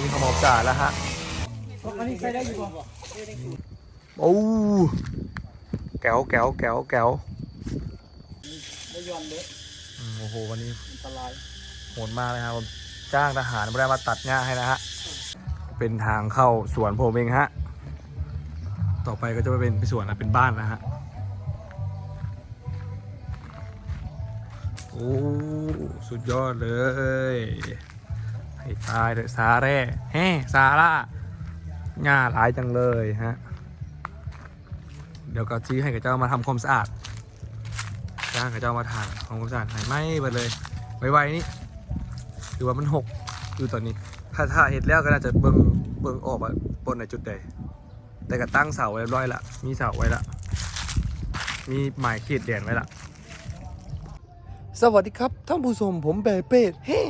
นี่ขามอบจ่าแล้วฮะอันนี้ใช้ได้อยู่ป่โอ้แก้วแก้วแก้วแก้วได้ย้อนเด้ออืมโอ้โหวันนี้อันตรายโหดมากเลยครับผมจ้างทหารมาได้มาตัดหญ้าให้นะฮะเป็นทางเข้าสวนผมเองฮะต่อไปก็จะไปเป็นสวนนะเป็นบ้านนะฮะโอ้สุดยอดเลย ตายเถอะซาแร่แฮ่ซาร่าหญ้าหลายจังเลยฮะ เดี๋ยวก็ชี้ให้กับเจ้ามาทำความสะอาดจ้างกับเจ้ามาถ่ายทำความสะอาดหายไหมไปเลยไวๆนี่คือว่ามันหกอยู่ตอนนี้ ถ้าถ้าเห็ดแล้วก็น่าจะเบิ่งเบิ่งออกว่าบนในจุดใดแต่ก็ตั้งเสาไว้ร้อยละมีเสาไว้ละมีหมายขีดแดนไว้ละสวัสดีครับท่านผู้ชมผมเบเป้เฮ้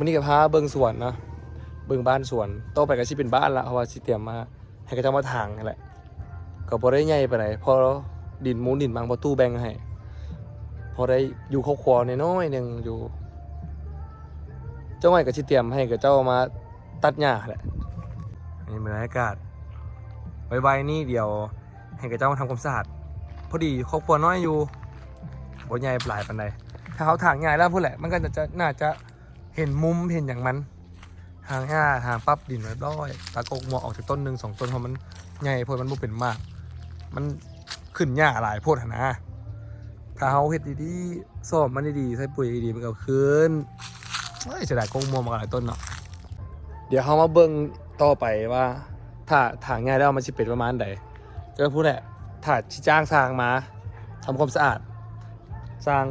วันนี้กับพาเบิ่งสวนนะเบิ่งบ้านสวนโตไปก็สิเป็นบ้านละเพราะว่าสิเตรียมมาให้กระเจ้ามาทางนั่นแหละก็บ่ได้ใหญ่ไปไหนพอดินมูลดินบางประตูแบ่งให้พอได้อยู่ครอบครัวน้อยหนึ่งอยู่ เจ้าใหม่ก็ชิเตรียมให้กับเจ้ามาตัดหญ้าแหละนี่บรรยากาศไวๆนี่เดี๋ยวให้กับเจ้ามาทำความสะอาดพอดีครอบครัวน้อยอยู่บ่ใหญ่ปลายปันใดถ้าเขาถางใหญ่แล้วพูดแหละ มันก็จะจะน่าจะ เห็นมุมเห็นอย่างมันทางห้าทางปั๊บดินไว้ร้อยตากกหมอกออกจากต้นหนึ่งสองต้นเพราะมันใหญ่เพราะมันบ่เป็นมาก มันขึ้นหญ้าหลายโพดหั้นะถ้าเขาเฮ็ดดีๆซ่อมมันดีๆใส่ปุ๋ยดีๆมันก็ขึ้นเฮ้ยเสียดายกงมัวมาหลายต้นเนาะเดี๋ยวเขามาเบิ่งต่อไปว่า ถ้าถางง่ายแล้วมันจะเป็นประมาณใดก็พูดแหละถ้าชิจ้างสร้างมาทำความสะอาด สร้าง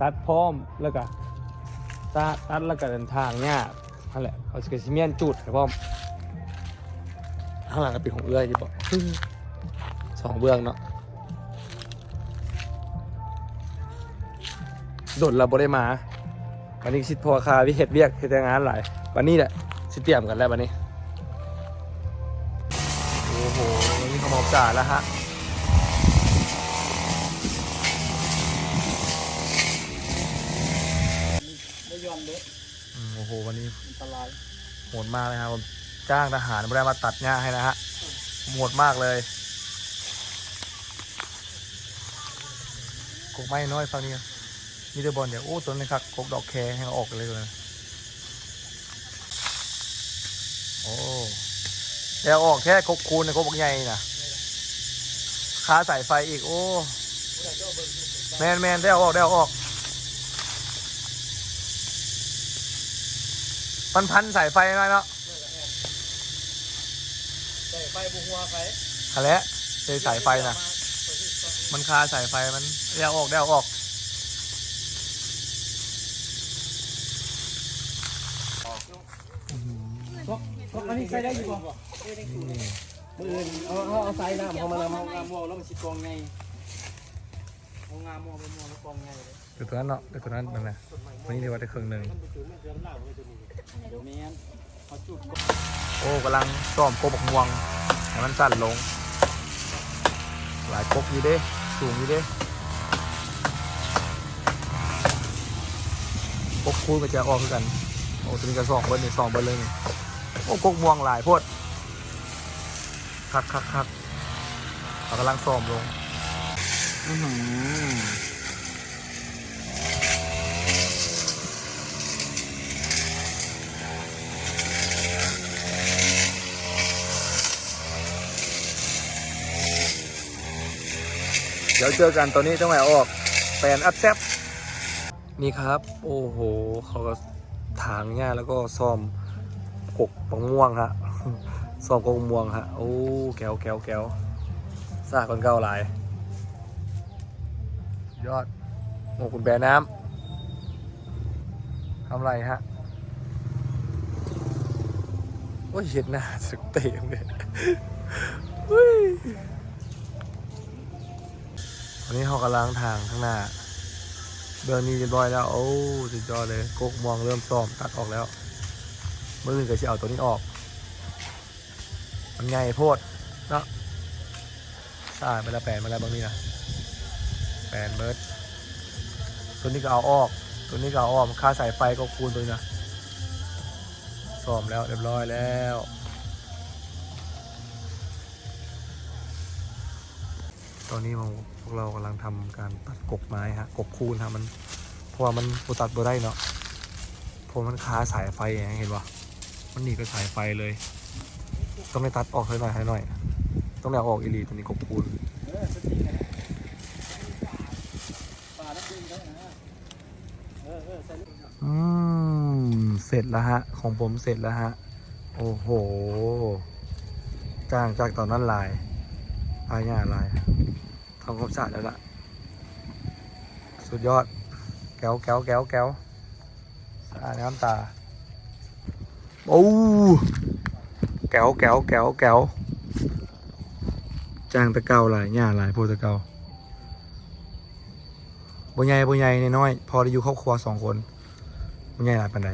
ตัดพร้อมแล้วก็ ตัดตัดแล้วก็เดินทางเนี่ยนั่นแหละเขาจะซิเมียนจุดให้พร้อมข้างหลังก็เป็นของเอื้อยที่บอกสองเบื้องเนาะโดดเราบ่ได้มา วันนี้ชิดพอคาวิเฮ็ดเวียกเฮ็ดงานหลาย วันนี้แหละสิเตรียมกันแล้ววันนี้ โอ้โหวันนี้ขมอบจ่าแล้วฮะ ได้ย้อนเด้ออืมโอ้โหวันนี้อันตรายโหดมากเลยครับผมจ้างทหารมาได้มาตัดหญ้าให้นะฮะโหดมากเลยกกไม้น้อยฟังนี้มีแต่บอลเดี๋ยวโอ้ต้นนี้ครับกกดอกแคให้เอาออกเลยเลยโอ้เดี๋ยวออกแค่กกคูณในกกบักใหญ่นะค้าสายไฟอีกโอ้แมนแมนได้เอาออกได้เอาออก พันพันสายไฟหน่อยเนาะใส่ไฟบุหัวไฟฮะแล้วเจอสายไฟนะมันคาสายไฟมันได้เอาออกได้เอาออกอันนี้ใช้ได้อยู่ป่ะมืออื่นเอาเอาเอาไซน้ำเขามานำเอางามม่วงแล้วมันสิกองไง เอางามม่วงไปม่วงแล้วกองไงเลยเดี๋ยวตัวนั้นเนาะเดี๋ยวตัวนั้นมันนะวันนี้เดี๋ยวว่าได้ครึ่งหนึ่งมันไปถือมันเสือเหล่าเลยตัวนี้เดี๋ยวแม่นเขาจุดโอ้กำลังซ่อมโกบกม่วงให้มันสั้นลง หลายกบอยู่เด้สูงอยู่เด้กบคูณก็จะออกคือกันโอ้ตัวนี้ก็สองเบิ้ลนี่สองเบิ้ลเลยนี่โอ้กบม่วงหลายโพดคักคักคักเรากำลังซ่อมลง เดี๋ยวเจอกันตอนนี้ต้องไหนออกแฟนอัพแซบนี่ครับ โอ้โห เขาก็ถางหญ้าแล้วก็ซ่อมกกปังม่วงฮะซ่อมกกม่วงฮะ โอ้ แก้วแก้วแก้วซากคนเก่าหลาย ยอดโอ้คุณแบน้ำทำไรฮะ โอ้ยเห็นหน้าสึกเตะเลยเฮ้ยวันนี้เขากำลังทางข้างหน้าเบืองนี้เรียบอยแล้ว โอ้สุดยอดเลยกกมองเริ่มซ่อมตัดออกแล้วเมื่อคืนก็จะเอาตัวนี้ออก มันไงโพดเนาะสายไปละแปดมาแล้วบางนี้นะ แปดเบิร์ดตัวนี้ก็เอาออก ตัวนี้ก็เอาออกค่าสายไฟก็คูณตัวนี้นะซ้อมแล้วเรียบร้อยแล้วตอนนี้เราพวกเรากำลังทำการตัดกบไม้ฮะกบคูนฮะมันเพราะว่ามันปูตัดบ่ได้เนาะเพราะมันคาสายไฟอย่างเห็นปะมันหนีไปสายไฟเลย ต้องได้ตัดออกให้หน่อยให้หน่อย ต้องได้ออกอีลีตัวนี้กบคูน เออสติกันปลาแล้วดึงได้นะเอืม เสร็จแล้วฮะ ของผมเสร็จแล้วฮะ โอ้โหจ้างจากตอนนั้นลายลายหน้าลายทำความสะอาดแล้วล่ะ สุดยอด แก้วแก้วแก้วแก้วสะอาดน้ำตา โอ้แก้วแก้วแก้วแก้วจ้างตะเกาลายหน้าลายโพตะเกา บ่ใหญ่บ่ใหญ่น้อย พอได้อยู่ครอบครัวสองคนบ่ใหญ่หลายปันใด